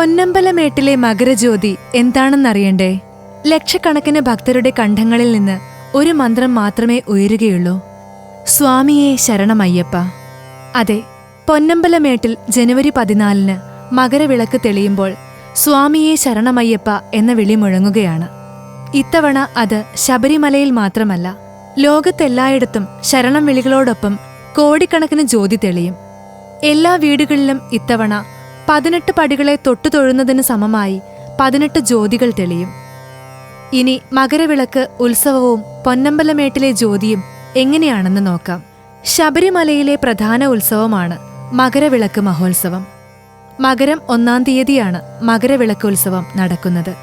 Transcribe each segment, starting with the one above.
പൊന്നമ്പലമേട്ടിലെ മകരജ്യോതി എന്താണെന്നറിയണ്ടേ? ലക്ഷക്കണക്കിന് ഭക്തരുടെ കണ്ഠങ്ങളിൽ നിന്ന് ഒരു മന്ത്രം മാത്രമേ ഉയരുകയുള്ളൂ. സ്വാമിയെ ശരണമയ്യപ്പ. അതെ പൊന്നമ്പലമേട്ടിൽ ജനുവരി പതിനാലിന് മകരവിളക്ക് തെളിയുമ്പോൾ സ്വാമിയെ ശരണമയ്യപ്പ എന്ന വിളി മുഴങ്ങുകയാണ്. ഇത്തവണ അത് ശബരിമലയിൽ മാത്രമല്ല ലോകത്തെല്ലായിടത്തും ശരണം വിളികളോടൊപ്പം കോടിക്കണക്കിന് ജ്യോതി തെളിയും. എല്ലാ വീടുകളിലും ഇത്തവണ പതിനെട്ട് പടികളെ തൊട്ടു തൊഴുന്നതിന് സമമായി പതിനെട്ട് ജ്യോതികൾ തെളിയും. ഇനി മകരവിളക്ക് ഉത്സവവും പൊന്നമ്പലമേട്ടിലെ ജ്യോതിയും എങ്ങനെയാണെന്ന് നോക്കാം. ശബരിമലയിലെ പ്രധാന ഉത്സവമാണ് മകരവിളക്ക് മഹോത്സവം. മകരം ഒന്നാം തീയതിയാണ് മകരവിളക്ക് ഉത്സവം നടക്കുന്നത്.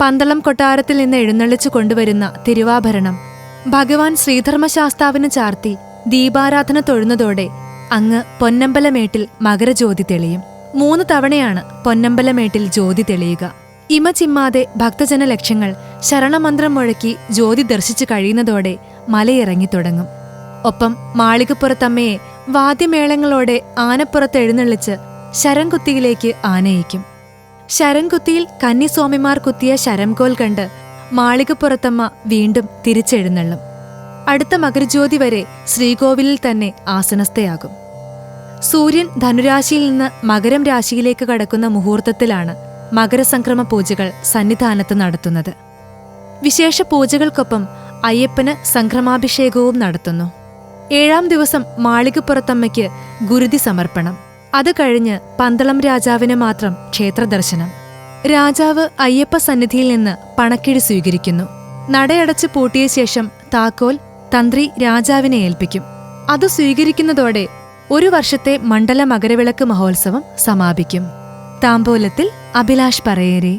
പന്തളം കൊട്ടാരത്തിൽ നിന്ന് എഴുന്നള്ളിച്ചു കൊണ്ടുവരുന്ന തിരുവാഭരണം ഭഗവാൻ ശ്രീധർമ്മശാസ്താവിന് ചാർത്തി ദീപാരാധന തൊഴുന്നതോടെ അങ്ങ് പൊന്നമ്പലമേട്ടിൽ മകരജ്യോതി തെളിയും. മൂന്ന് തവണയാണ് പൊന്നമ്പലമേട്ടിൽ ജ്യോതി തെളിയുക. ഇമ ചിമ്മാതെ ഭക്തജന ലക്ഷങ്ങൾ ശരണമന്ത്രം മുഴക്കി ജ്യോതി ദർശിച്ചു കഴിയുന്നതോടെ മലയിറങ്ങി തുടങ്ങും. ഒപ്പം മാളികപ്പുറത്തമ്മയെ വാദ്യമേളങ്ങളോടെ ആനപ്പുറത്ത് എഴുന്നള്ളിച്ച് ശരംകുത്തിയിലേക്ക് ആനയിക്കും. ശരംകുത്തിയിൽ കന്നിസ്വാമിമാർ കുത്തിയ ശരംകോൽ കണ്ട് മാളികപ്പുറത്തമ്മ വീണ്ടും തിരിച്ചെഴുന്നള്ളും. അടുത്ത മകരജ്യോതി വരെ ശ്രീകോവിലിൽ തന്നെ ആസനസ്ഥയാകും. സൂര്യൻ ധനുരാശിയിൽ നിന്ന് മകരം രാശിയിലേക്ക് കടക്കുന്ന മുഹൂർത്തത്തിലാണ് മകരസംക്രമ പൂജകൾ സന്നിധാനത്ത് നടത്തുന്നത്. വിശേഷ പൂജകൾക്കൊപ്പം അയ്യപ്പന് സംക്രമാഭിഷേകവും നടത്തുന്നു. ഏഴാം ദിവസം മാളികപ്പുറത്തമ്മയ്ക്ക് ഗുരുതി സമർപ്പണം. അത് കഴിഞ്ഞ് പന്തളം രാജാവിന് മാത്രം ക്ഷേത്രദർശനം. രാജാവ് അയ്യപ്പ സന്നിധിയിൽ നിന്ന് പണക്കിഴി സ്വീകരിക്കുന്നു. നടയടച്ച് പൂട്ടിയ ശേഷം താക്കോൽ തന്ത്രി രാജാവിനെ ഏൽപ്പിക്കും. അത് സ്വീകരിക്കുന്നതോടെ ഒരു വർഷത്തെ മണ്ഡല മകരവിളക്ക് മഹോത്സവം സമാപിക്കും. താമ്പോലത്തിൽ അഭിലാഷ് പറയേരെ